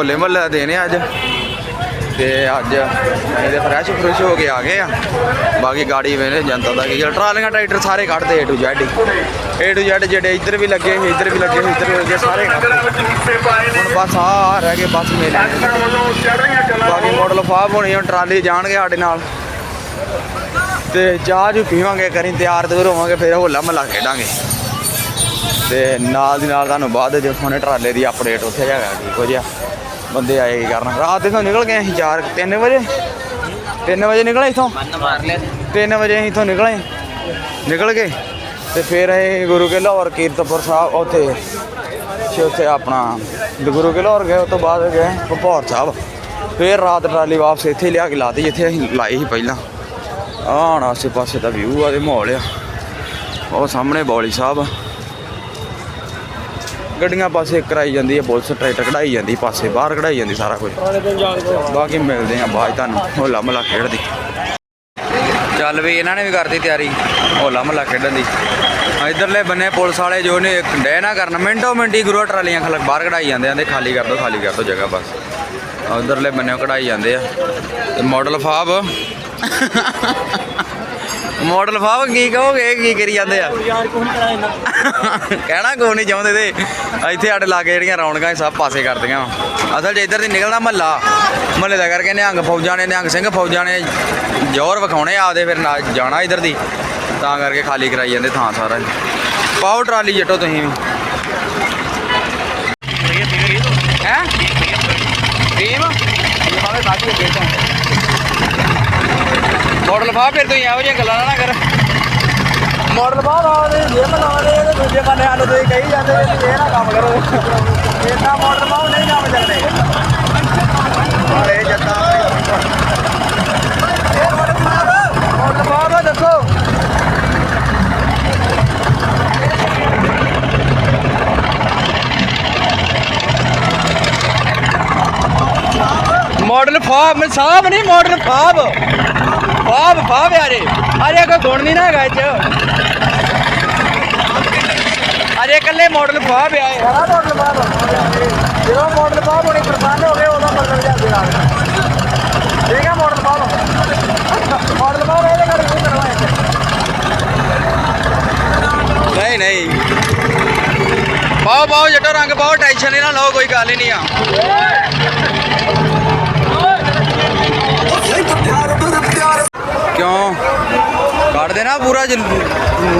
ਹੋਲੇ ਮਹੱਲੇ ਦੇਣੇ ਦਿਨ ਅੱਜ। ਤੇ ਅੱਜ ਇਹਦੇ ਫਰੈਸ਼ ਫਰੈਸ਼ ਹੋ ਕੇ ਆ ਗਏ ਆ। ਬਾਕੀ ਗਾੜੀ ਵੇਲੇ ਜਨਤਾ ਦਾ ਕੀ ਟਰਾਲੀਆਂ ਟਰੈਕਟਰ ਸਾਰੇ ਕੱਢਦੇ A to Z A to to ਜਿਹੜੇ ਇੱਧਰ ਵੀ ਲੱਗੇ ਸੀ, ਇੱਧਰ ਵੀ ਲੱਗੇ ਇੱਧਰ ਵੀ ਲੱਗੇ ਸਾਰੇ ਹੁਣ ਬਸ ਆ ਰਹਿ ਗਏ ਬਸ ਮੇਲੇ। ਬਾਕੀ ਮੋਡਲ ਫਾਬ ਹੋਣੀ ਹੁਣ ਟਰਾਲੀ ਜਾਣਗੇ ਸਾਡੇ ਨਾਲ। ਤੇ ਚਾਹ ਜੂ ਪੀਵਾਂਗੇ, ਕਰੀ ਤਿਆਰ ਦੂਰ ਹੋਵਾਂਗੇ, ਫਿਰ ਹੋਲਾ ਮਹੱਲਾ ਖੇਡਾਂਗੇ। ਤੇ ਨਾਲ ਦੀ ਨਾਲ ਤੁਹਾਨੂੰ ਬਾਅਦ ਜੇ ਹੁਣੇ ਟਰਾਲੇ ਦੀ ਅਪਡੇਟ ਉੱਥੇ ਹੈਗਾ ਕੀ ਕੁਝ ਆ ਬੰਦੇ ਆਏ ਕੀ ਕਰਨ? ਰਾਤ ਦੇ ਨਿਕਲ ਗਏ ਅਸੀਂ 4 3 ਵਜੇ। 3 ਵਜੇ ਨਿਕਲੇ ਇਥੋਂ। ਮਨ ਮਾਰ ਲਿਆ 3 ਵਜੇ ਅਸੀਂ ਇਥੋਂ ਨਿਕਲੇ। ਨਿਕਲ ਗਏ ਤੇ ਫਿਰ ਅਸੀਂ ਗੁਰੂ ਕੇ ਲਾਹੌਰ ਕੀਰਤਪੁਰ ਸਾਹਿਬ ਉੱਥੇ। ਛੇ ਉੱਥੇ ਆਪਣਾ ਗੁਰੂ ਕੇ ਲਾਹੌਰ ਗਏ, ਉਸ ਤੋਂ ਬਾਅਦ ਗਏ ਭਪੌਰ ਸਾਹਿਬ। ਫਿਰ ਰਾਤ ਟਰਾਲੀ ਵਾਪਸ ਇੱਥੇ ਲਿਆ ਕੇ ਲਾਤੀ, ਜਿੱਥੇ ਅਸੀਂ ਲਾਈ ਸੀ ਪਹਿਲਾਂ। ਆਹ ਹੁਣ ਆਸੇ ਪਾਸੇ ਦਾ ਵਿਊ ਆ ਤੇ ਮਾਹੌਲ ਆ। ਉਹ ਸਾਹਮਣੇ ਬੌਲੀ ਸਾਹਿਬ ਆ। ਗੱਡੀਆਂ ਪਾਸੇ ਕਰਾਈ ਜਾਂਦੀ ਹੈ, ਪੁਲਿਸ ਟਰੈਕਟਰ ਕਢਾਈ ਜਾਂਦੀ, ਪਾਸੇ ਬਾਹਰ ਕਢਾਈ ਜਾਂਦੀ ਸਾਰਾ ਕੁਝ ਬਾਕੀ ਮਿਲਦੇ ਆ ਬਾਅਦ ਤੁਹਾਨੂੰ ਹੋਲਾ ਮਹੱਲਾ ਖੇਡਦੀ ਚੱਲ ਵੀ ਇਹਨਾਂ ਨੇ ਵੀ ਕਰਤੀ ਤਿਆਰੀ ਹੋਲਾ ਮਹੱਲਾ ਖੇਡਣ ਦੀ। ਆ ਇਧਰਲੇ ਬੰਨੇ ਪੁਲਿਸ ਵਾਲੇ ਜੋ ਨੇ ਡੇ ਨਾ ਕਰਨ, ਮਿੰਟੋ ਮਿੰਟੀ ਗੁਰੂ ਟਰਾਲੀਆਂ ਖਲਕ ਬਾਹਰ ਕਢਾਈ ਜਾਂਦੇ ਆਂਦੇ ਖਾਲੀ ਕਰ ਦੋ, ਖਾਲੀ ਕਰ ਦੋ ਜਗ੍ਹਾ ਬਸ। ਆ ਉਧਰਲੇ ਬੰਨੇ ਕਢਾਈ ਜਾਂਦੇ ਆ। ਤੇ ਮਾਡਲ ਫਾਬ। ਮਾਡਲ ਫਾਬ, ਕੀ ਕਹੋਗੇ? ਕੀ ਕਰੀ ਜਾਂਦੇ ਆ? ਯਾਰ ਕੋਣ ਕਰਾਇਆ ਕਹਿਣਾ ਕੋਈ ਨਹੀਂ ਚਾਹੁੰਦੇ ਤੇ। ਇੱਥੇ ਸਾਡੇ ਲਾਗੇ ਜਿਹੜੀਆਂ ਰੌਣਕਾਂ ਇਹ ਸਭ ਪਾਸੇ ਕਰਦੀਆਂ ਅਸਲ 'ਚ ਇੱਧਰ ਦੀ ਨਿਕਲਣਾ ਮਹੱਲਾ। ਮਹੱਲੇ ਦਾ ਕਰਕੇ ਨਿਹੰਗ ਫੌਜਾਂ ਨੇ ਨਿਹੰਗ ਸਿੰਘ ਫੌਜਾਂ ਨੇ ਜ਼ੋਰ ਵਿਖਾਉਣੇ ਆਪਦੇ, ਫਿਰ ਨਾ ਜਾਣਾ ਇੱਧਰ ਦੀ। ਤਾਂ ਕਰਕੇ ਖਾਲੀ ਕਰਾਈ ਜਾਂਦੇ ਥਾਂ ਸਾਰਾ। ਪਾਓ ਟਰਾਲੀ ਜੱਟੋ ਤੁਸੀਂ ਵੀ। ਹੈ? ਟੀਮ ਮਾਵੇ ਬਾਕੀ ਅੱਗੇ ਤੋਂ ਮਾਡਲ ਫਾ ਫਿਰ ਤੁਸੀਂ ਇਹੋ ਜਿਹੀਆਂ ਗੱਲਾਂ ਨਾ ਕਰ। ਮਾਡਲ ਬਾਹਰ ਆ ਦੇ ਜਿਮ ਲਾ ਦੇ ਤੇ ਦੂਜੇ ਬੰਨੇ ਸਾਨੂੰ ਤੁਸੀਂ ਕਹੀ ਜਾਂਦੇ ਵੀ ਇਹ ਨਾ ਕੰਮ ਕਰੋ। ਇੰਨਾ ਮਾਡਲ ਬਾਹਰ ਨਹੀਂ ਕੰਮ ਚੱਲਦੇ ਅਰੇ ਜੱਟਾ ਇਹ ਮਾਡਲ ਬਾਹਰ ਦੱਸੋ। ਮਾਡਲ ਫਾਬ ਸਾਹਬ ਨਹੀਂ ਮਾਡਲ ਫਾਬ ਫਾਬ ਫਾਬ ਯਾਰੇ ਅਰੇ ਕੋਈ ਗੁਣ ਨਹੀਂ ਨਾ ਹੈਗਾ ਚ ਅਰੇ ਇਕੱਲੇ ਮਾਡਲ ਫਾਬ ਆ ਇਹ। ਹਰਾ ਮਾਡਲ ਫਾਬ ਜਦੋਂ ਮਾਡਲ ਫਾਬ ਹੋਣੀ ਪਰੇਸ਼ਾਨ ਹੋ ਗਏ ਉਹਦਾ ਮਤਲਬ ਜਾਂਦੇ ਨਾਲ ਠੀਕ ਹੈ ਮਾਡਲ ਫਾਬ ਮਾਡਲ ਫਾਬ ਇਹਦੇ ਕਰ ਨਹੀਂ ਕਰਵਾਏ ਨਹੀਂ ਨਹੀਂ। ਪਾਓ ਪਾਓ ਜੱਟੋ ਰੰਗ ਪਾਓ ਟੈਨਸ਼ਨ ਨਹੀਂ ਨਾ ਲਓ ਕੋਈ ਗੱਲ ਹੀ ਨਹੀਂ ਆ। ਕਿਉਂ? ਕੱਢ ਦੇਣਾ ਪੂਰਾ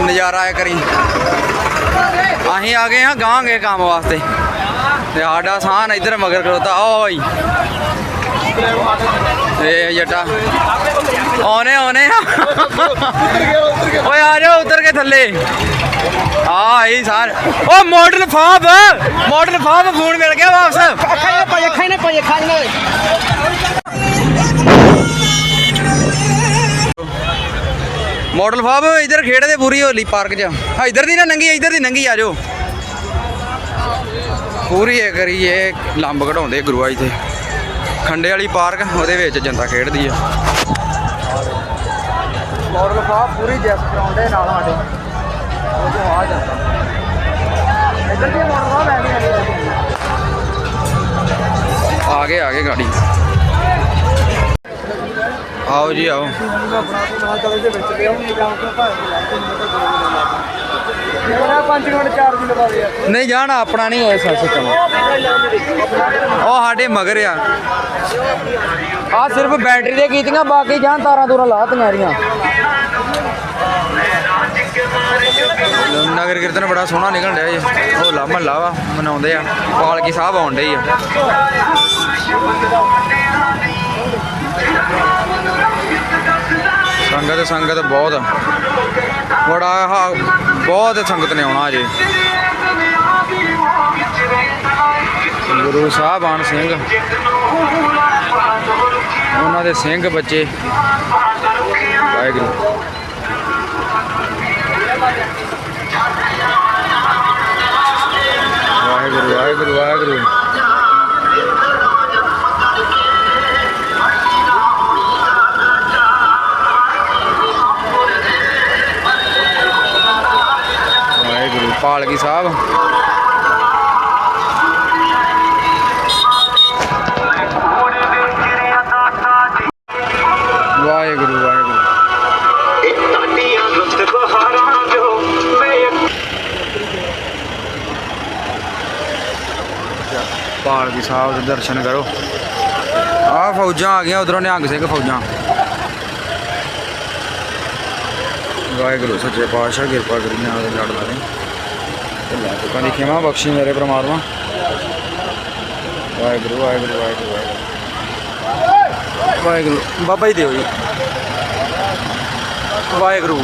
ਨਜ਼ਾਰਾ ਆਇਆ ਕਰੀ। ਅਸੀਂ ਆ ਗਏ ਹਾਂ ਗਾਂਗੇ ਕੰਮ ਵਾਸਤੇ। ਤੇ ਸਾਡਾ ਸਾਨ ਇੱਧਰ ਮਗਰ ਖਲੋਤਾ ਓਏ ਏ ਜੱਟਾ। ਆਉਨੇ ਆਉਨੇ ਓਏ ਆ ਜਾਓ, ਉਤਰ ਕੇ ਥੱਲੇ। ਆ ਆਈ ਸਾਰ। ਓ ਮਾਡਲ ਫਾਬ ਮਾਡਲ ਫਾਬ ਫੋਨ ਮਿਲ ਗਿਆ ਵਾਪਸ। ਖਾਣੇ ਪਾਏ ਖਾਣੇ ਪਾਏ ਖਾਣੇ ਮਾਡਲ ਫਾਬ ਇਧਰ ਖੇਡਦੇ ਪੂਰੀ ਹੋਲੀ ਪਾਰਕ 'ਚ। ਹਾਂ ਇਧਰ ਦੀ ਨਾ ਨੰਗੀ ਇਧਰ ਦੀ ਨੰਗੀ ਆ ਜਾਓ ਪੂਰੀ ਇਹ ਕਰੀ ਇਹ ਲੰਬ ਕਢਾਉਂਦੇ ਗੁਰੂਆ ਇੱਥੇ। ਖੰਡੇ ਵਾਲੀ ਪਾਰਕ ਉਹਦੇ ਵਿੱਚ ਜਨਤਾ ਖੇਡਦੀ ਆ। ਮਾਡਲ ਫਾਬ ਪੂਰੀ ਜੈਸ ਕਰਾਉਂਦੇ ਨਾਲ ਸਾਡੇ। ਉਹ ਜੋ ਆ ਜਾਂਦਾ ਇਧਰ ਦੀ ਮਾਡਲ ਫਾਬ ਆ ਗਏ ਆ ਗਏ ਗਾੜੀ। ਆਓ ਜੀ, ਆਓ। ਨਹੀਂ, ਜਾਣਾ, ਆਪਣਾ ਨਹੀਂ ਹੋਇਆ ਸੱਚ ਸਿਸਟਮ ਉਹ ਸਾਡੇ ਮਗਰ ਆ। ਆ ਸਿਰਫ ਬੈਟਰੀ ਦੇ ਕੀਤੀਆਂ, ਬਾਕੀ ਜਾਨ ਤਾਰਾਂ ਤੂਰਾਂ ਲਾਤੀਆਂ ਰੀਆਂ ਨਗਰ ਕੀਰਤਨ ਬੜਾ ਸੋਹਣਾ ਨਿਕਲ ਰਿਹਾ ਜੀ। ਹੋਲਾ ਮਹੱਲਾ ਵਾ, ਮਨਾਉਂਦੇ ਆ। ਪਾਲਕੀ ਸਾਹਿਬ ਆਉਣ ਡੇ ਆ। ਸੰਗਤ ਸੰਗਤ ਬਹੁਤ ਬੜਾ ਬਹੁਤ ਸੰਗਤ ਨੇ ਆਉਣਾ ਅਜੇ ਗੁਰੂ ਸਾਹਿਬਾਨ ਸਿੰਘ, ਉਹਨਾਂ ਦੇ ਸਿੰਘ ਬੱਚੇ। ਵਾਹਿਗੁਰੂ। ਪਾਲਕੀ ਸਾਹਿਬ ਦੇ ਦਰਸ਼ਨ ਕਰੋ ਆ ਫੌਜਾਂ ਆ ਗਈਆਂ ਉਧਰੋਂ ਨਿਹੰਗ ਸਿੰਘ ਫੌਜਾਂ ਵਾਹਿਗੁਰੂ ਸੱਚੇ ਪਾਤਸ਼ਾਹ ਕਿਰਪਾ ਕਰੀ ਨਾ ਦੇ ਲੜ ਲਾਰੇ ਤੇ ਲੈ ਤੁਕਾਂ ਦੀ ਖਿਮਾ ਬਖਸ਼ੀ ਮੇਰੇ ਪ੍ਰਮਾਤਮਾ ਵਾਹਿਗੁਰੂ ਵਾਹਿਗੁਰੂ ਵਾਹਿਗੁਰੂ ਵਾਹਿਗੁਰੂ ਵਾਹਿਗੁਰੂ ਬਾਬਾ ਜੀ ਦਿਓ ਜੀ ਵਾਹਿਗੁਰੂ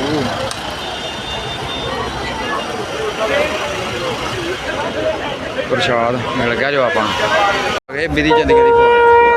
ਪ੍ਰਸ਼ਾਦ ਮਿਲ ਗਿਆ ਜੋ ਆਪਾਂ ਨੂੰ। ਇਹ ਬਿਧੀ ਜ਼ਿੰਦਗੀ ਦੀ ਫੌਜ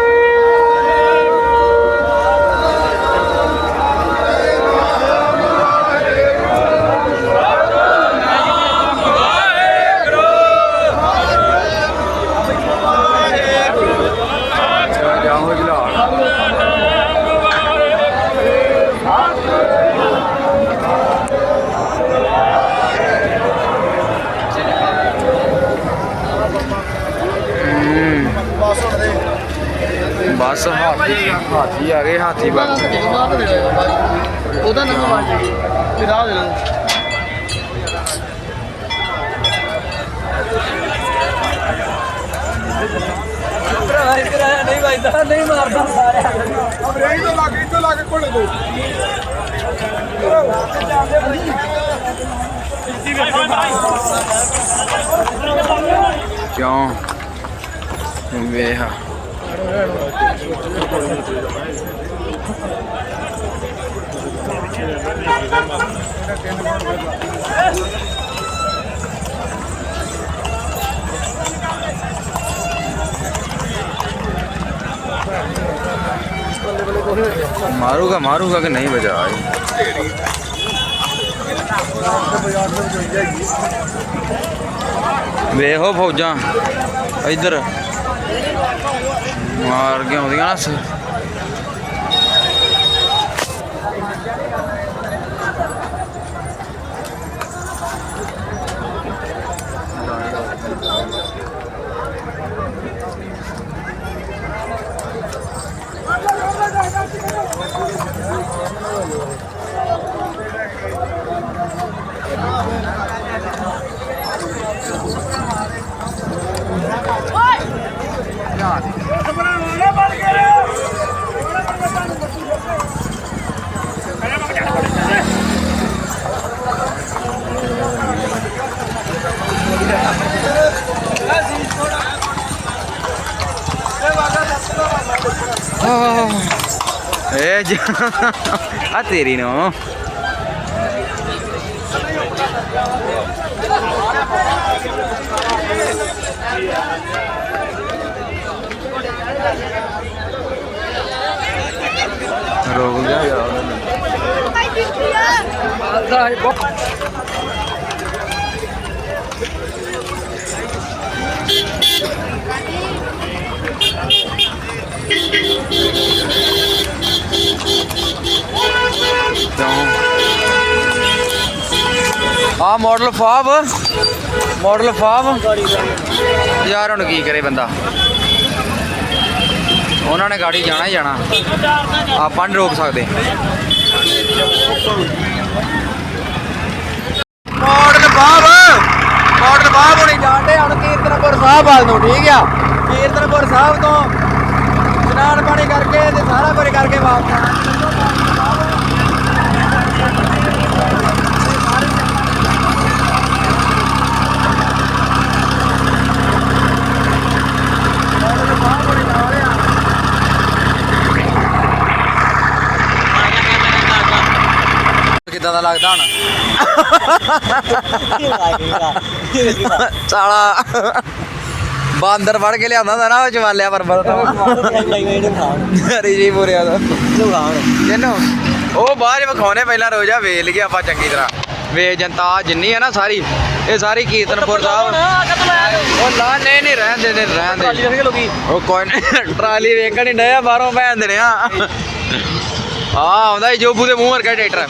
ਬਸ ਹਾਥੀ ਹਾਥੀ ਆ ਗਏ ਹਾਥੀ ਬਸ ਉਹਦਾ ਨਾਮ ਫਿਰ ਆ ਦੇ ਨਹੀਂ ਵੱਜਦਾ ਨਹੀਂ ਮਾਰਦਾ। ਸਾਰਿਆਂ ਕਿਉਂ? ਵੇਖ। मारूंगा मारूंगा कि नहीं बजा ਵੇਖੋ ਫੌਜਾਂ ਇੱਧਰ ਮਾਰ ਕੇ ਆਉਂਦੀਆਂ ਨਾ ਸ- ਏ ਜਾ ਆ ਤੇਰੀ ਨੂੰ ਰੋਕ ਗਿਆ ਯਾਰ ਆ ਮਾਡਲ ਫਾਬ ਮਾਡਲ ਫਾਬ। ਯਾਰ ਹੁਣ ਕੀ ਕਰੇ ਬੰਦਾ? ਉਹਨਾਂ ਨੇ ਗਾੜੀ ਜਾਣਾ ਹੀ ਜਾਣਾ। ਆਪਾਂ ਨਹੀਂ ਰੋਕ ਸਕਦੇ। ਮਾਡਲ ਫਾਬ ਮਾਡਲ ਫਾਬ ਹੁਣੇ ਜਾਣਦੇ ਹੁਣ ਕੀਰਤਨਪੁਰ ਸਾਹਿਬ ਵੱਲ ਨੂੰ, ਠੀਕ ਆ? ਕੀਰਤਨਪੁਰ ਸਾਹਿਬ ਤੋਂ, ਇਸ਼ਨਾਨ ਪਾਣੀ ਕਰਕੇ ਤੇ ਸਾਰਾ ਕੁਝ ਕਰਕੇ ਵਾਪਸ ਆਉਣਾ। ਕਿੱਦਾਂ ਦਾ ਲੱਗਦਾ ਹੁਣ। ਸਾਲਾ। ਬਾਂਦਰ ਫੜ ਕੇ ਲਿਆਉਂਦਾ ਹੁੰਦਾ ਨਾ ਉਹ ਚਵਾਲਿਆ ਪਰਬਤ ਤੋਂ। ਹਰੀ ਜੀ ਪੂਰਿਆ ਦਾ ਕਿਨੂੰ ਉਹ ਬਾਹਰ ਵਿਖਾਉਣੇ ਪਹਿਲਾਂ ਰੋਜਾ ਵੇਚ ਲਈਏ ਆਪਾਂ ਚੰਗੀ ਤਰ੍ਹਾਂ। ਵੇ ਜਨਤਾ ਜਿੰਨੀ ਹੈ ਨਾ ਸਾਰੀ ਇਹ ਸਾਰੀ ਕੀਰਤਨਪੁਰ ਸਾਹਿਬ। ਉਹ ਲਾ ਨਹੀਂ ਨਹੀਂ ਰਹਿਣ ਦੇ ਰਹਿਣ ਦੇ। ਉਹ ਕੋਈ ਟਰਾਲੀ ਵੇਖਣ ਹੀ ਡਿਆ ਬਾਹਰੋਂ ਭੈਣ ਦੇ ਆ। ਆ ਆਉਂਦਾ ਈ ਜੋਬੂ ਦੇ ਮੂੰਹ ਵਰਗਾ ਟਰੈਕਟਰ।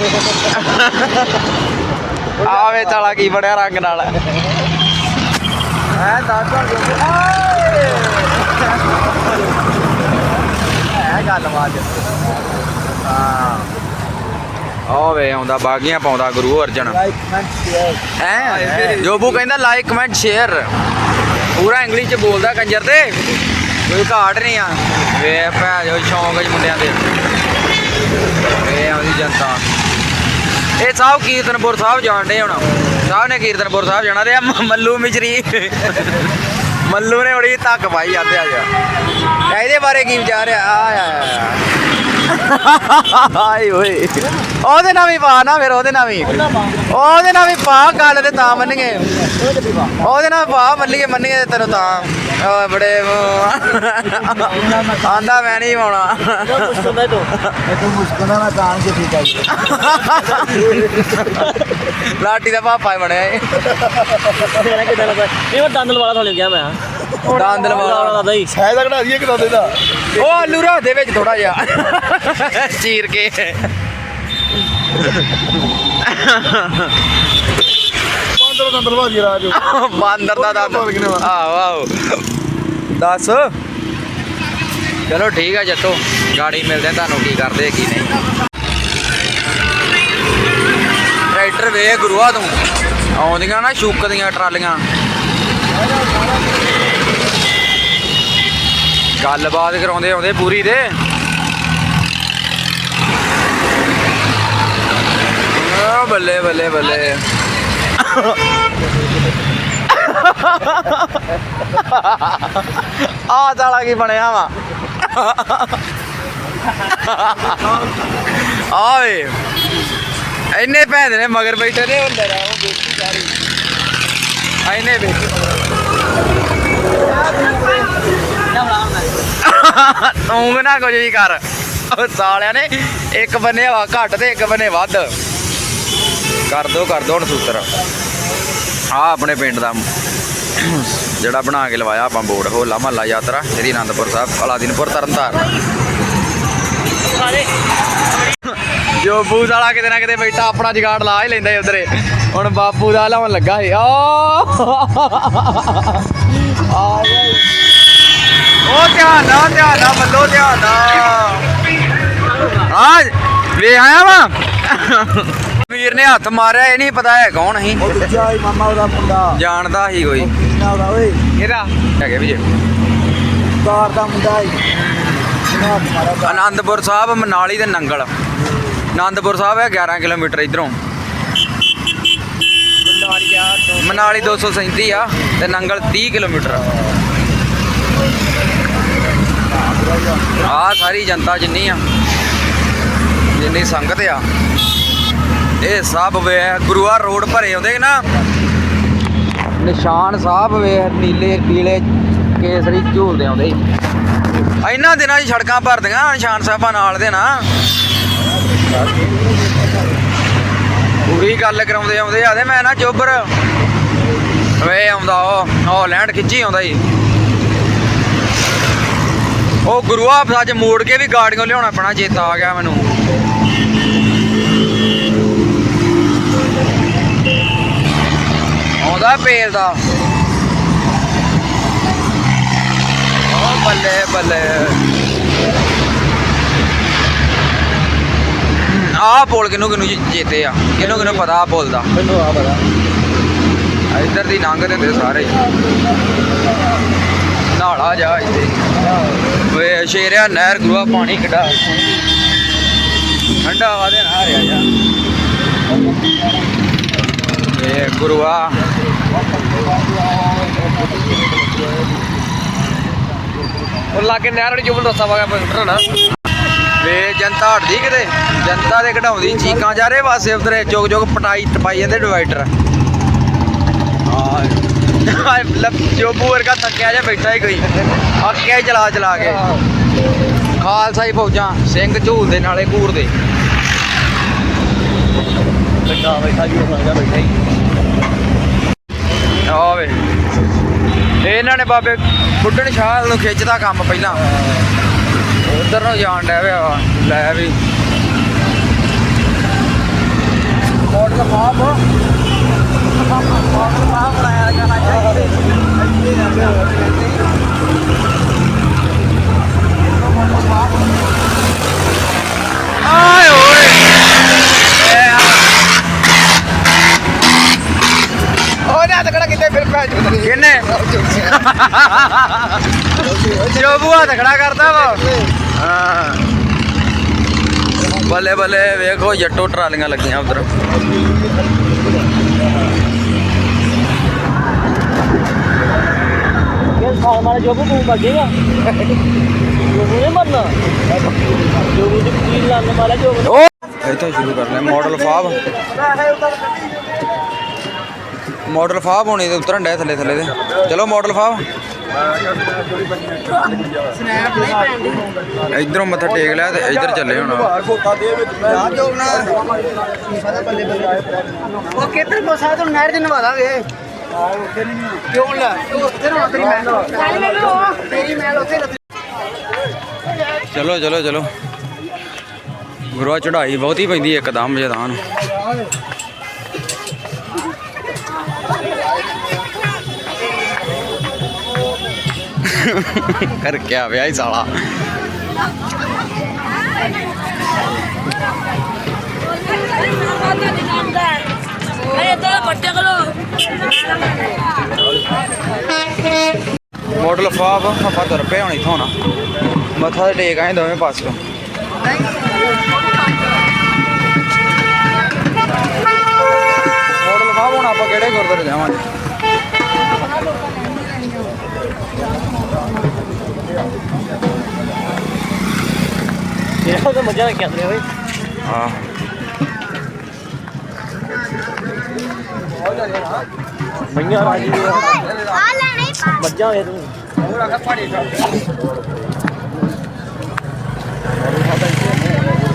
ਆਵੇ ਤਾਲਾ ਕੀ ਬੜਿਆ ਰੰਗ ਨਾਲ। ਹੈ ਦਾਦਾ ਜੋਬੂ। ਹੈ ਗੱਲਬਾਤ ਹਾਂ। ਆਵੇ ਆਉਂਦਾ ਬਾਗੀਆਂ ਪਾਉਂਦਾ ਗੁਰੂ ਅਰਜਨ। ਹੈ? ਜੋਬੂ ਕਹਿੰਦਾ ਲਾਈਕ ਕਮੈਂਟ ਸ਼ੇਅਰ ਪੂਰਾ ਇੰਗਲਿਸ਼ ਚ ਬੋਲਦਾ ਕੰਜਰ ਤੇ। ਕੋਈ ਘਾਟ ਨਹੀਂ ਆ। ਵੇ ਭੈ ਜੋ ਸ਼ੌਂਕ ਚ ਮੁੰਡਿਆਂ ਦੇ। ਵੇ ਆਉਂਦੀ ਜਨਤਾ। ਇਹ ਸਾਹਿਬ ਕੀਰਤਨਪੁਰ ਸਾਹਿਬ ਜਾਣ ਜਾਣਦੇ ਹੁਣ। ਸਾਹਿਬ ਨੇ ਕੀਰਤਨਪੁਰ ਸਾਹਿਬ ਜਾਣਾ ਤੇ ਮੱਲੂ ਮਿਚਰੀ ਮੱਲੂ ਨੇ ਬੜੀ ਧੱਕ ਪਾਈ ਜਾਂਦੇ ਆ ਜਾ। ਇਹਦੇ ਬਾਰੇ ਕੀ ਵਿਚਾਰ ਆ? ਆ ਆਏ ਓਏ। ਉਹਦੇ ਨਾਲ ਵੀ ਪਾ ਨਾ ਫਿਰ ਉਹਦੇ ਨਾਲ ਵੀ। ਉਹਦੇ ਨਾਲ ਵੀ ਪਾ ਗੱਲ ਤੇ ਤਾਂ ਮੰਨਗੇ ਉਹਦੇ ਨਾਲ ਪਾ ਮੰਨੀਏ ਮੰਨੀਏ ਤੇ ਤੈਨੂੰ ਤਾਂ। ਬੜੇ ਆਂਦਾ ਮੈਂ ਨਹੀਂ ਪਾਉਣਾ। ਮੁਸ਼ਕਲ ਹੈ ਤੋ ਤੂੰ ਮੁਸਕਣਾ ਨਾ ਕਾਨ ਕੇ ਠੀਕ ਹੈ ਲਾਟੀ ਦਾ ਪਾਪਾ ਹੀ ਬਣਿਆ ਕਿਦਾਂ ਲੱਗਦਾ ਇਹ ਮੈਂ ਦੰਦ ਲਵਾਲਾ ਥੋੜੀ ਗਿਆ ਮੈਂ। ਦੰਦ ਲਵਾ ਲੱਗਦਾ ਹੀ। ਸਾਇਦ ਕਢਾ ਦਈਏ ਕਿਦਾਂ ਦੇ ਦਾ ਉਹ ਆਲੂ ਰੱਖ ਦੇ ਵਿੱਚ ਥੋੜਾ ਜਿਹਾ। ਚੀਰ ਕੇ। ਬਾਂਦਰ ਦਾ ਦਲਵਾ ਜੀ ਰਾਜ ਬਾਂਦਰ ਦਾ ਦੰਦ। ਆਹੋ ਆਹੋ ਦੱਸ। ਚਲੋ ਠੀਕ ਆ ਜੱਟੋ। ਗਾੜੀ ਮਿਲਦੇ ਤੁਹਾਨੂੰ ਕੀ ਕਰਦੇ ਕੀ ਨਹੀਂ। ਟਰੈਕਟਰ ਵੇ ਗੁਰੂਆ ਤੂੰ। ਆਉਂਦੀਆਂ ਨਾ ਸ਼ੂਕ ਦੀਆਂ ਟਰਾਲੀਆਂ। ਗੱਲਬਾਤ ਕਰਾਉਂਦੇ ਆਉਂਦੇ ਪੂਰੀ ਦੇ। ਬੱਲੇ ਬੱਲੇ ਬੱਲੇ। ਆ ਦਾਲਾ ਕੀ ਬਣਿਆ ਵਾ? ਆਵੇ, ਇੰਨੇ ਭੈਣ ਨੇ ਮਗਰ ਬੈਠੇ ਨੇ ਹੁੰਦਾ ਰਾ ਉਹ ਬੇਟੀ ਸਾਰੀ। ਐਨੇ ਬੇਟੀ ਤੂੰ ਨਾ ਕੁਝ ਵੀ ਕਰ ਸਾਲਿਆਂ ਨੇ ਇੱਕ ਬੰਨੇ ਹਵਾ ਘੱਟ ਤੇ ਇੱਕ ਬੰਨੇ ਵੱਧ ਕਰ ਦੋ ਕਰ ਦੋ ਹੁਣ ਸੂਤਰ ਆ ਆਪਣੇ ਪਿੰਡ ਦਾ ਜਿਹੜਾ ਬਣਾ ਕੇ ਲਵਾਇਆ ਆਪਾਂ ਬੋਰਡ ਹੋਲਾ ਮਹੱਲਾ ਯਾਤਰਾ ਸ੍ਰੀ ਅਨੰਦਪੁਰ ਸਾਹਿਬ ਅਲਾਦੀਨਪੁਰ ਤਰਨਤਾਰਨ ਜੋ ਬੂਦ ਵਾਲਾ ਕਿਤੇ ਨਾ ਕਿਤੇ ਬੈਠਾ ਆਪਣਾ ਜਗਾੜ ਲਾ ਹੀ ਲੈਂਦਾ ਉਧਰੇ ਹੁਣ ਬਾਪੂ ਦਾ ਲਾਉਣ ਲੱਗਾ ਸੀ ਆ ਆ ਉਹ ਧਿਆਨ ਨਾਲ ਧਿਆਨ ਨਾਲ ਮੱਲੋ ਧਿਆਨ ਨਾਲ। ਆ ਵੇ ਆਇਆ ਵਾ? ਵੀਰ ਨੇ ਹੱਥ ਮਾਰਿਆ ਇਹ ਨਹੀਂ ਪਤਾ ਹੈ ਕੌਣ ਸੀ। ਉਹ ਦੂਜਾ ਹੀ ਮਾਮਾ ਉਹਦਾ ਮੁੰਡਾ। ਜਾਣਦਾ ਸੀ ਕੋਈ। ਕਿੰਨਾ ਉਹਦਾ ਓਏ। ਇਹਦਾ ਹੈਗੇ ਵੀ ਜੇ। ਕਾਰ ਦਾ ਮੁੰਡਾ ਹੀ। ਦਾ ਆਨੰਦਪੁਰ ਸਾਹਿਬ ਮਨਾਲੀ ਤੇ ਨੰਗਲ। ਆਨੰਦਪੁਰ ਸਾਹਿਬ ਹੈ 11 ਕਿਲੋਮੀਟਰ ਇਧਰੋਂ। ਮਨਾਲੀ 237 ਆ ਤੇ ਨੰਗਲ 30 ਕਿਲੋਮੀਟਰ ਆ ਸਾਰੀ ਜਨਤਾ ਜਿੰਨੀ ਆ, ਜਿੰਨੀ ਸੰਗਤ ਆ, ਇਹ ਸਭ ਵੇ ਗੁਰੂਆ ਰੋਡ ਭਰੇ ਆਉਂਦੇ ਨਾ। ਨਿਸ਼ਾਨ ਸਾਹਿਬ ਵੇ ਨੀਲੇ, ਪੀਲੇ ਕੇਸਰੀ ਝੂਲਦੇ ਆਉਂਦੇ। ਇਹਨਾਂ ਦਿਨਾਂ 'ਚ ਸੜਕਾਂ ਭਰਦੀਆਂ ਨਿਸ਼ਾਨ ਸਾਹਿਬਾਂ ਨਾਲ ਦੇ ਨਾ। ਪੂਰੀ ਗੱਲ ਕਰਾਉਂਦੇ ਆਉਂਦੇ ਆ ਮੈਂ ਨਾ ਚੋਬਰ ਵੇ ਆਉਂਦਾ ਉਹ ਹਾਲੈਂਡ ਖਿੱਚੀ ਆਉਂਦਾ ਜੀ ਉਹ ਗੁਰੂਆ ਸੱਚ ਮੋੜ ਕੇ ਵੀ ਗਾੜੀਆਂ ਲਿਆਉਣਾ ਪੈਣਾ ਚੇਤਾ ਆ ਗਿਆ ਮੈਨੂੰ। ਆਉਂਦਾ ਪੇਲ ਦਾ। ਉਹ ਬੱਲੇ ਬੱਲੇ। ਆਹ ਪੁੱਲ ਕਿਨੂੰ ਕਿਨੂੰ ਚੇਤੇ ਆ? ਕਿਨੂੰ ਕਿਨੂੰ ਪਤਾ ਆ ਪੁੱਲ ਦਾ? ਮੈਨੂੰ ਆ ਪਤਾ। ਇੱਧਰ ਦੀ ਲੰਘਦੇ ਹੁੰਦੇ ਸਾਰੇ। ਨਾਲਾ ਜਾ ਇੱਥੇ ਵੇ ਸ਼ੇਰਿਆ ਨਹਿਰ ਗੁਰੂਆ ਪਾਣੀ ਕਿੱਡਾ ਠੰਡਾ ਵਾਦੇ ਨਾ ਰਿਹਾ ਜਾ। ਇਹ ਗੁਰੂਆ। ਉਹ ਲਾ ਨਹਿਰ ਵਾਲੀ ਜੁਬਲ ਰਸਤਾ ਵਾਗਾ ਪੁੱਟਰ ਨਾ। ਵੇ ਜਨਤਾ ਹਟਦੀ ਕਿਤੇ? ਜਨਤਾ ਦੇ ਕਢਾਉਂਦੀ, ਚੀਕਾਂ ਜਾ ਰਹੇ ਪਾਸੇ ਉਧਰੇ। ਚੁਗ ਚੁਗ ਪਟਾਈ ਟਪਾਈ ਜਾਂਦੇ ਡਿਵਾਈਡਰ। ਹਾਏ ਜੋਬੂ ਵਰਗਾ ਥੱਕਿਆ ਜਿਹਾ ਬੈਠਾ ਹੀ ਕੋਈ। ਅੱਕਿਆ ਹੀ ਚਲਾ ਚਲਾ ਕੇ। ਖਾਲਸਾ ਹੀ ਫੌਜਾਂ ਸਿੰਘ ਨਾਲੇ ਬੈਠਾ ਜੀ ਉਹ ਸੰਗਾ ਬੈਠਾ ਹੀ ਆਵੇ ਇਹਨਾਂ ਨੇ ਬਾਬੇ ਬੁੱਢਣ ਸ਼ਾਹ ਨੂੰ ਖਿੱਚਦਾ ਕੰਮ ਪਹਿਲਾਂ। ਉਧਰ ਨੂੰ ਜਾਣ ਡਿਆ ਵਾ ਲੈ ਵੀ। ਕੋਟ ਦਾ ਮਾਪ ਮਾਪ ਬਣਾਇਆ ਉਹਨੇ ਹੱਥ ਕਿਹੜਾ ਕਿਤੇ ਕਿੰਨੇ? ਜੋਬੂ ਹੱਥ ਖੜਾ ਕਰਦਾ ਵਾ। ਹਾਂ। ਬੱਲੇ ਬੱਲੇ ਵੇਖੋ, ਜੱਟੋ ਟਰਾਲੀਆਂ ਲੱਗੀਆਂ ਉਧਰ। ਇੱਥੋਂ ਸ਼ੁਰੂ ਕਰ ਲੈ ਮਾਡਲ ਫਾਬ। ਮਾਡਲ ਫਾਬ ਹੋਣੇ ਤੇ ਉਤਰਨ ਡੇ ਥੱਲੇ ਥੱਲੇ ਦੇ। ਚਲੋ ਮਾਡਲ ਫਾਬ। ਇਧਰੋਂ ਮੱਥਾ ਟੇਕ ਲਿਆ ਤੇ ਇੱਧਰ ਚੱਲੇ ਹੁਣ। ਯਾਰ ਜੋ ਨਾ ਉਹ ਕਿੱਧਰ ਕੋਸਾ ਤੂੰ ਨਹਿਰ ਚ ਨਵਾ ਦਾਂਗੇ। ਚਲੋ ਚਲੋ ਚਲੋ ਗੁਰੂਆ ਚੜਾਈ ਬਹੁਤੀ ਪੈਂਦੀ ਇੱਕਦਮ ਜਦਾਨ ਕਰ ਕਿਆ ਵਿਆਹ ਹੀ ਸਾਲਾ ਮਾਡਲ ਫਾਬ ਆਪਾਂ ਤੁਰ ਪਏ ਹੁਣ ਇਥੋਂ ਨਾ ਮੱਥਾ ਤੇ ਟੇਕ ਆਏ ਦੋਵੇਂ ਪਾਸਿਓਂ ਮਾਡਲ ਫਾਬ ਹੁਣ ਆਪਾਂ ਕਿਹੜੇ ਗੁਰਦੁਆਰੇ ਜਾਵਾਂਗੇ? ਜਿਹੜਾ ਤਾਂ ਮੱਝਾਂ ਰੱਖਿਆ ਤੇ ਓਏ। ਹਾਂ ਮਈਆਂ ਰਾਜੀ ਮੱਝਾਂ ਵੇ ਤੂੰ।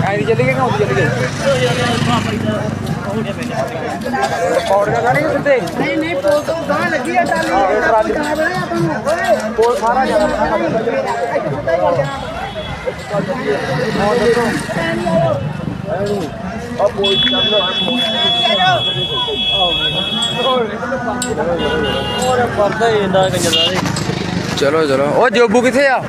ਐਂ ਦੀ ਚੱਲੀ ਗਏ ਕਿ ਉੱਥੇ ਚੱਲੀ ਗਏ ਪੌੜੀਆਂ ਜਾਣਗੇ ਸਿੱਧੇ ਨਹੀਂ ਨਹੀਂ ਪੋਲ ਤੋਂ ਗਾਂ ਲੱਗੀ ਆ ਟਾਲੀ। ਟਰਾਲੀ ਆਪਾਂ। ਨੂੰ ਓਏ ਪੋਲ ਸਾਰਾ ਹੋਰ ਪਰਦਾ ਹੀ ਇੰਦਾ ਕੰਜਰ ਦੇ ਚਲੋ ਚਲੋ। ਉਹ ਜੋਬੂ ਕਿੱਥੇ ਆ?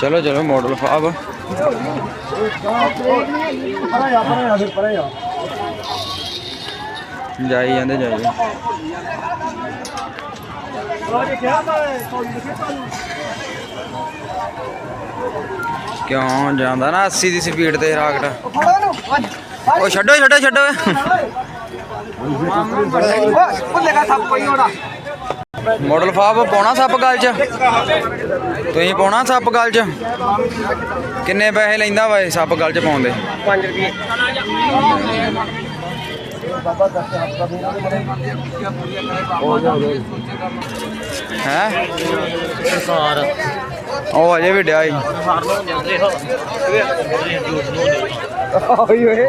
ਚਲੋ ਚਲੋ ਮਾਡਲ ਫਾਬ। ਪਰਾਂ ਜਾ ਪਰਾਂ ਜਾ ਫਿਰ ਪਰਾਂ ਜਾ ਜਾਈ ਜਾਂਦੇ ਜਾਈ। ਕਿਉਂ ਜਾਂਦਾ ਨਾ 80 ਦੀ ਸਪੀਡ ਤੇ ਰਾਕਟ? ਉਹ ਛੱਡੋ ਛੱਡੋ ਛੱਡੋ। ਮਾਡਲ ਫਾਬ ਪਾਉਣਾ ਸੱਪ ਗਲ ਚ? ਤੁਸੀਂ ਪਾਉਣਾ ਸੱਪ ਗਲ ਚ? ਕਿੰਨੇ ਪੈਸੇ ਲੈਂਦਾ ਵਾ ਇਹ ਸੱਪ ਗਲ ਚ ਪਾਉਂਦੇ? 5 ਰੁਪਏ। ਹੈ ਸਰਕਾਰ ਉਹ ਅਜੇ ਵੀ ਡਿਆ ਹੋ ਓਏ ਓਏ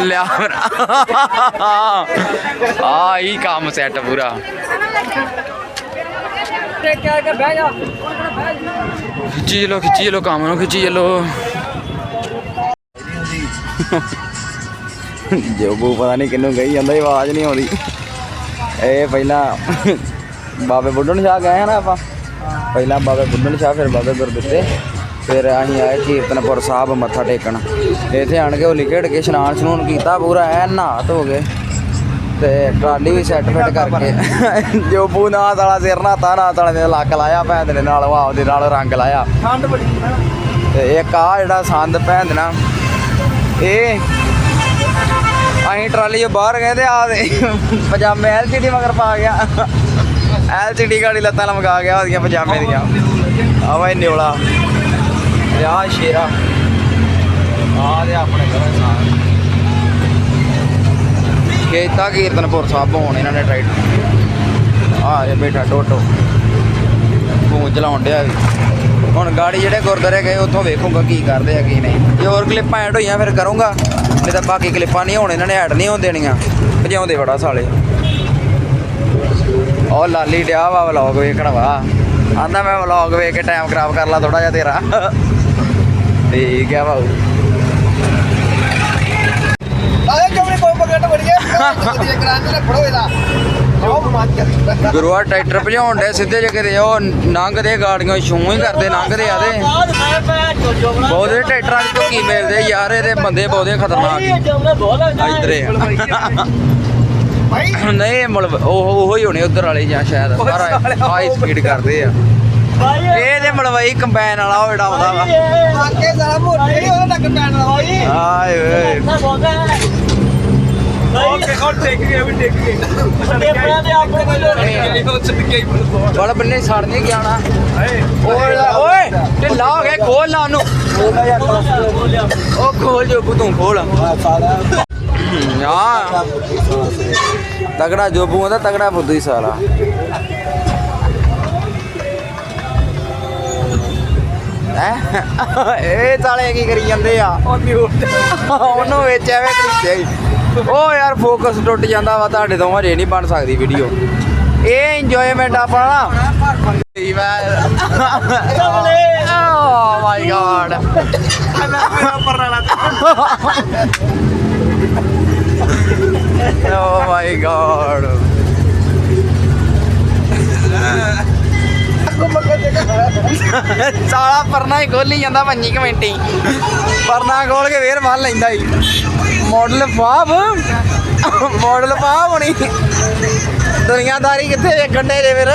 ਲਿਆ ਆ ਹੀ ਕੰਮ ਸੈੱਟ ਪੂਰਾ। ਟੇਕਿਆ ਕੇ ਬਹਿ ਜਾ। ਖਿੱਚੀ ਚਲੋ ਖਿੱਚੀ ਚਲੋ, ਕੰਮ ਨੂੰ ਖਿੱਚੀ ਚਲੋ। ਜੋਬੂ ਪਤਾ ਨਹੀਂ ਕਿੰਨੂੰ ਗਈ ਜਾਂਦਾ ਹੀ ਆਵਾਜ਼ ਨਹੀਂ ਆਉਂਦੀ। ਇਹ ਪਹਿਲਾਂ ਬਾਬੇ ਬੁੱਢਣ ਸ਼ਾਹ ਗਏ ਨਾ ਆਪਾਂ। ਪਹਿਲਾਂ ਬਾਬੇ ਬੁੱਢਣ ਸ਼ਾਹ, ਫਿਰ ਬਾਬੇ ਗੁਰਦਿੱਤੇ। ਫਿਰ ਅਸੀਂ ਆਏ ਕੀਰਤਨਪੁਰ ਸਾਹਿਬ ਮੱਥਾ ਟੇਕਣ। ਇੱਥੇ ਆਣ ਕੇ ਉਹ ਲਿਖੇੜ ਕੇ ਇਸ਼ਨਾਨ ਸਨੂਨ ਕੀਤਾ, ਪੂਰਾ ਐ ਨਹਾ ਧੋ ਗਏ। ਤੇ ਟਰਾਲੀ ਵੀ ਸੈੱਟ ਫਿੱਟ ਕਰਕੇ। ਜੋਬੂ ਨਾਲ ਵਾਲਾ ਸਿਰ ਨਾ ਤਾਂ ਨਾ ਵਾਲੇ ਨੇ ਲੱਕ ਲਾਇਆ ਭੈਣ ਦੇ ਨਾਲ ਉਹ ਆਪਦੇ ਨਾਲ ਰੰਗ ਲਾਇਆ। ਠੰਡ ਬੜੀ ਤੇ ਇੱਕ ਆ ਜਿਹੜਾ ਸੰਦ ਭੈਣ ਦੇ ਨਾਲ ਇਹ ਅਸੀਂ ਟਰਾਲੀ 'ਚੋਂ ਬਾਹਰ ਗਏ ਤੇ ਆ ਪਜਾਮੇ ਐਲਸੀਡੀ ਮਗਰ ਪਾ ਗਿਆ। ਐਲਸੀਡੀ ਗਾੜੀ ਲੱਤਾਂ ਲਮਕਾ ਗਿਆ ਉਹਦੀਆਂ ਪਜਾਮੇ ਦੀਆਂ। ਆ ਇਹ ਨਿਉਲਾ ਆ ਸ਼ੇਰਾ। ਆ ਦੇ ਆਪਣੇ ਘਰ ਸਾਹ ਕੀਤਾ ਕੀਰਤਨਪੁਰ ਸਾਹਿਬ ਹੋਣ ਇਹਨਾਂ ਨੇ ਟਰੈਕਟਰ ਆ ਇਹ ਬੇਟਾ ਟੋਟੋ ਫੋਨ ਚਲਾਉਣ ਡਿਆ ਵੀ। ਹੁਣ ਗਾੜੀ ਜਿਹੜੇ ਗੁਰਦੁਆਰੇ ਗਏ, ਉੱਥੋਂ ਵੇਖੂੰਗਾ ਕੀ ਕਰਦੇ ਆ, ਕੀ ਨਹੀਂ। ਜੇ ਹੋਰ ਕਲਿੱਪਾਂ ਐਡ ਹੋਈਆਂ, ਫਿਰ ਕਰੂੰਗਾ। ਨਹੀਂ ਤਾਂ ਬਾਕੀ ਕਲਿੱਪਾਂ ਨਹੀਂ ਹੋਣ, ਇਹਨਾਂ ਨੇ ਐਡ ਨਹੀਂ ਹੋਣ ਦੇਣੀਆਂ। ਭਜਾਉਂਦੇ ਬੜਾ ਸਾਲੇ। ਉਹ ਲਾਲੀ ਡਿਆ ਵਾ ਵਲੌਗ ਵੇਖਣ ਵਾ। ਆਂਦਾ ਮੈਂ ਵਲੌਗ ਵੇਖ ਕੇ ਟਾਈਮ ਖਰਾਬ ਕਰ ਲਾ ਥੋੜਾ ਜਿਹਾ ਤੇਰਾ। ਠੀਕ ਆ ਬਾਊ। ਗੁਰੂਆ ਟਰੈਕਟਰ ਭਜਾਉਣ ਦੇ ਸਿੱਧੇ ਜਗੇ ਤੇ ਉਹ ਲੰਘਦੇ ਗਾੜੀਆਂ ਛੂੰ ਹੀ ਕਰਦੇ ਲੰਘਦੇ ਆ ਜੋ ਜੋ ਬਹੁਤੇ ਟਰੈਕਟਰਾਂ 'ਚ ਧੁੱਕੀ ਮਿਲਦੇ ਯਾਰ ਇਹਦੇ ਬੰਦੇ ਬਹੁਤੇ ਖਤਰਨਾਕ ਹੈ। ਇਧਰੇ ਨਹੀਂ ਮਤਲਬ ਉਹ ਉਹ ਹੀ ਹੋਣੇ ਉਧਰ ਵਾਲੇ ਜਾਂ ਸ਼ਾਇਦ ਸਾਰਾ ਹਾਈ ਸਪੀਡ ਕਰਦੇ ਆ। ਇਹ ਤੇ ਮਲਵਈ ਕੰਬਾਈਨ ਵਾਲਾ ਉਹ ਜਿਹੜਾ ਆਉਂਦਾ ਵਾ। ਆਕੇ ਜ਼ਰਾ ਮੋਟੇ ਨਹੀਂ ਉਹਦਾ ਪੈਣ ਵਾਲਾ ਭਾਈ ਆਏ ਓਏ। ਬੜ ਬੰਨੇ ਸੜ ਨਹੀਂ ਗਿਆ ਨਾ। ਓਏ ਓਏ ਢਿੱਲਾ ਹੋ ਗਿਆ ਖੋਲ ਲਾ ਉਹਨੂੰ। ਉਹ ਖੋਲ ਜੋ ਤੂੰ ਖੋਲ। ਆ ਤਗੜਾ ਜੋਬੂ ਦਾ ਤਗੜਾ ਹੀ ਸਾਰਾ ਹੈਂ? ਇਹ ਸਾਲੇ ਕੀ ਕਰੀ ਜਾਂਦੇ ਆ? ਉਹਨੂੰ ਵਿੱਚ ਐਵੇਂ ਕਰੀਦੇ ਹੀ ਉਹ ਯਾਰ ਫੋਕਸ ਟੁੱਟ ਜਾਂਦਾ ਵਾ, ਤੁਹਾਡੇ ਤੋਂ ਹਜੇ ਨਹੀਂ ਬਣ ਸਕਦੀ ਵੀਡੀਓ ਇਹ ਇੰਜੋਇਮੈਂਟ ਆਪਣਾ ਨਾ। ਓ ਮਾਈ ਗॉड ਓ ਮਾਈ ਗॉड ਸਾਲਾ ਪਰਨਾ ਹੀ ਖੋਲੀ ਜਾਂਦਾ, ਪੰਜੀ ਕਮੇਟੀ ਪਰਨਾ ਖੋਲ ਕੇ ਫੇਰ ਮੰਨ ਲੈਂਦਾ ਹੀ। ਮਾਡਲ ਫਾਬ। ਮਾਡਲ ਫਾਬ ਹੋਣੀ। ਦੁਨੀਆਦਾਰੀ ਕਿੱਥੇ ਵੇਖਣ ਦੇ ਜੇ ਫਿਰ?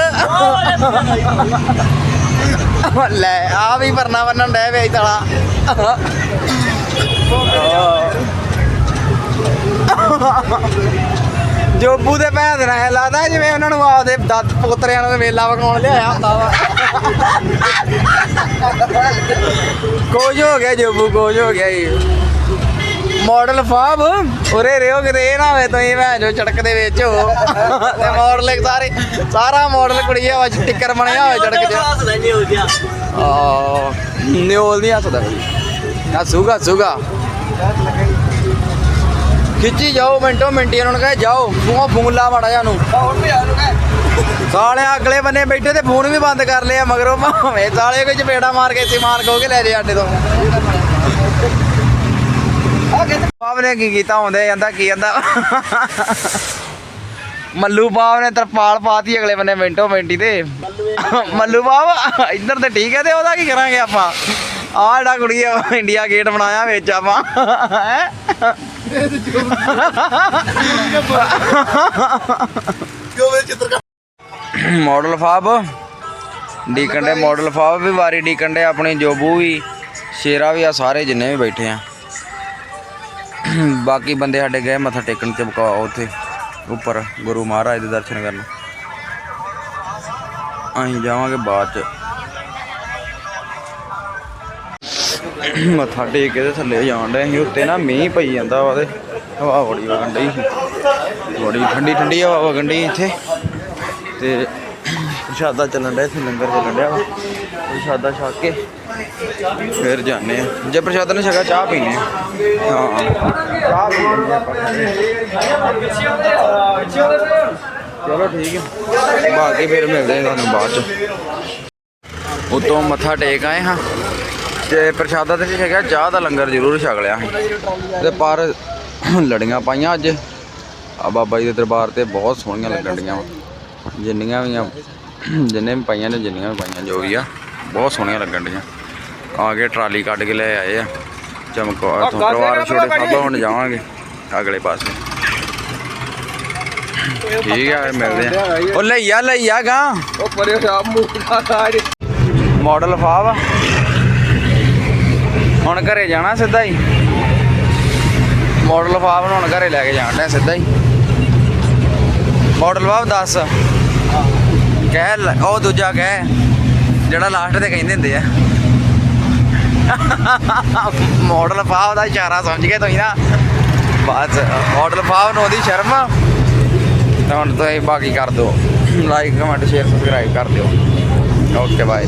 ਲੈ ਆ ਵੀ ਪਰਨਾ ਬੰਨਣ ਡੈ ਵੇ ਤਲਾ। ਜੋਬੂ ਦੇ ਭੈਣ ਦੇ ਨਾਲ ਲੱਗਦਾ ਜਿਵੇਂ ਉਹਨਾਂ ਨੂੰ ਆਪਦੇ ਦੱਤ ਪੋਤਰਿਆਂ ਨੂੰ ਮੇਲਾ ਵਿਖਾਉਣ ਲਿਆਇਆ ਹੁੰਦਾ ਵਾ। ਕੋਜ ਹੋ ਗਿਆ ਜੋਬੂ ਕੋਜ ਹੋ ਗਿਆ ਜੀ। ਮਾਡਲ ਫਾਬ ਉਰੇ ਰਿਓ ਕਿਤੇ ਇਹ ਨਾ ਹੋਵੇ ਤੁਸੀਂ ਭੈਣ ਜੋ ਚੜਕ ਦੇ ਵਿੱਚ ਹੋ। ਤੇ ਮਾਡਲ ਸਾਰੇ ਸਾਰਾ ਮਾਡਲ ਕੁੜੀਆ ਵਿੱਚ ਟਿੱਕਰ ਬਣਿਆ ਹੋਵੇ ਚੜਕ ਚ ਹੱਸਦਾ ਨਹੀਂ ਹੋ ਗਿਆ ਆ ਨਿਓਲ ਨਹੀਂ ਹੱਸਦਾ ਹੱਸੂਗਾ ਖਿੱਚੀ ਜਾਓ ਮਿੰਟੋ ਮਿੰਟੀ ਉਹਨਾਂ ਨੂੰ ਕਹੇ ਜਾਓ ਫੋਨ ਫੋਨ ਲਾ ਮਾੜਾ ਜਾ ਨੂੰ ਆ ਸਾਲਿਆ ਅਗਲੇ ਬੰਨੇ ਬੈਠੇ ਤੇ ਫੋਨ ਵੀ ਬੰਦ ਕਰ ਲਿਆ ਮਗਰੋਂ ਭਾਵੇਂ ਸਾਲੇ ਕੋਈ ਚਪੇੜਾ ਮਾਰ ਕੇ ਸਮਾਨ ਖੋ ਕੇ ਲੈ ਜੇ ਸਾਡੇ ਤੋਂ। ਬਾਬ ਨੇ ਕੀ ਕੀਤਾ ਹੁੰਦੇ ਜਾਂਦਾ ਕੀ ਜਾਂਦਾ। ਮੱਲੂ ਬਾਬ ਨੇ ਤਰਪਾਲ ਪਾਤੀ ਅਗਲੇ ਬੰਨੇ ਮਿੰਟੋ ਮਿੰਟੀ ਤੇ। ਮੱਲੂ ਬਾਬ ਇੱਧਰ ਤੇ ਠੀਕ ਹੈ ਤੇ ਉਹਦਾ ਕੀ ਕਰਾਂਗੇ ਆਪਾਂ? ਆਹ ਜਿਹੜਾ ਕੁੜੀ ਆ ਇੰਡੀਆ ਗੇਟ ਬਣਾਇਆ ਵਿੱਚ ਆਪਾਂ? ਮਾਡਲ ਫਾਬ। ਡੀਕਨ ਦੇ ਮਾਡਲ ਫਾਬ ਵੀ ਵਾਰੀ ਡੀਕਨ ਦੇ ਆਪਣੀ ਜੋਬੂ ਵੀ ਸ਼ੇਰਾ ਵੀ ਆ ਸਾਰੇ ਜਿੰਨੇ ਵੀ ਬੈਠੇ ਆ। ਬਾਕੀ ਬੰਦੇ ਸਾਡੇ ਗਏ, ਮੱਥਾ ਟੇਕਣ ਚਮਕਾ ਉੱਥੇ, ਉੱਪਰ, ਗੁਰੂ ਮਹਾਰਾਜ ਦੇ ਦਰਸ਼ਨ ਕਰਨ। ਅਸੀਂ ਜਾਵਾਂਗੇ ਬਾਅਦ ਚ। ਮੱਥਾ ਟੇਕ ਕੇ ਤੇ ਥੱਲੇ ਜਾਣ ਡੇ ਅਸੀਂ, ਉੱਤੇ ਨਾ ਮੀਂਹ ਪਈ ਜਾਂਦਾ ਵਾ ਤੇ ਹਵਾ ਬੜੀ ਵਗਣ ਡਈ ਸੀ। ਬੜੀ ਠੰਡੀ ਠੰਡੀ ਹਵਾ ਵਗਣ ਡਈ ਇੱਥੇ। ਤੇ ਪ੍ਰਸ਼ਾਦਾ ਚੱਲਣ ਡਿਆ ਇੱਥੇ, ਲੰਗਰ ਚੱਲਣ ਡਿਆ ਵਾ। ਪ੍ਰਸ਼ਾਦਾ ਛਕ ਕੇ ਫਿਰ ਜਾਂਦੇ ਆ। ਜੇ ਪ੍ਰਸ਼ਾਦਾ ਨੇ ਛਕਾ ਚਾਹ ਪੀਨੇ ਹਾਂ। ਚਾਹ ਪੀ ਲੈਂਦੇ ਆਪਾਂ ਚਲੋ ਠੀਕ ਹੈ ਬਾਕੀ ਫਿਰ ਮਿਲਦੇ ਤੁਹਾਨੂੰ ਬਾਅਦ ਚ। ਉਤੋਂ ਮੱਥਾ ਟੇਕ ਆਏ ਹਾਂ। ਤੇ ਪ੍ਰਸ਼ਾਦਾ ਤੇ ਛਕਿਆ ਚਾਹ ਦਾ ਲੰਗਰ ਜ਼ਰੂਰ ਛਕ ਲਿਆ ਸੀ। ਤੇ ਪਰ ਲੜੀਆਂ ਪਾਈਆਂ ਅੱਜ। ਆ ਬਾਬਾ ਜੀ ਦੇ ਦਰਬਾਰ ਤੇ ਬਹੁਤ ਸੋਹਣੀਆਂ ਲੱਗਣ ਡੀਆਂ ਵਾਂ। ਜਿੰਨੀਆਂ ਵੀ ਆ, ਜਿੰਨੇ ਵੀ ਪਾਈਆਂ ਨੇ, ਜਿੰਨੀਆਂ ਵੀ ਪਾਈਆਂ, ਜੋ ਵੀ ਆ, ਬਹੁਤ ਸੋਹਣੀਆਂ ਲੱਗਣ ਡੀਆਂ ਆ ਕੇ ਟਰਾਲੀ ਕੱਢ ਕੇ ਲੈ ਆਏ ਆ। ਚਮਕੌਰ ਤੋਂ ਪਰਿਵਾਰ ਛੋਟੇ ਸਾਬਾ ਹੁਣ ਜਾਵਾਂਗੇ ਅਗਲੇ ਪਾਸੇ। ਠੀਕ ਆ ਮਿਲਦੇ ਆ। ਉਹ ਲਈਆ ਲਈਆ ਗਾ। ਉਹ ਪਰੇ ਆਪ ਮੂੰਹ ਦਾ ਕਾੜ ਮਾਡਲ ਫਾਵ ਹੁਣ ਘਰੇ ਜਾਣਾ ਸਿੱਧਾ ਹੀ। ਮਾਡਲ ਫਾਵ ਨੂੰ ਹੁਣ ਘਰੇ ਲੈ ਕੇ ਜਾਣਾ ਸਿੱਧਾ ਹੀ। ਮਾਡਲ ਫਾਵ 10 ਕਹਿ ਉਹ ਦੂਜਾ ਕਹਿ ਜਿਹੜਾ ਲਾਸਟ ਤੇ ਕਹਿੰਦੇ ਹੁੰਦੇ ਆ। ਮਾਡਲ ਫਾਵ ਦਾ ਇਸ਼ਾਰਾ ਸਮਝ ਗਏ ਤੁਸੀਂ ਨਾ। ਬਸ, ਮਾਡਲ ਫਾਵ ਨੂੰ ਉਹਦੀ ਸ਼ਰਮ ਤਾਂ ਹੁਣ ਤੁਸੀਂ ਬਾਕੀ ਕਰ ਦਿਓ। ਲਾਈਕ ਕਮੈਂਟ ਸ਼ੇਅਰ ਸਬਸਕ੍ਰਾਈਬ ਕਰ ਦਿਓ। Okay bye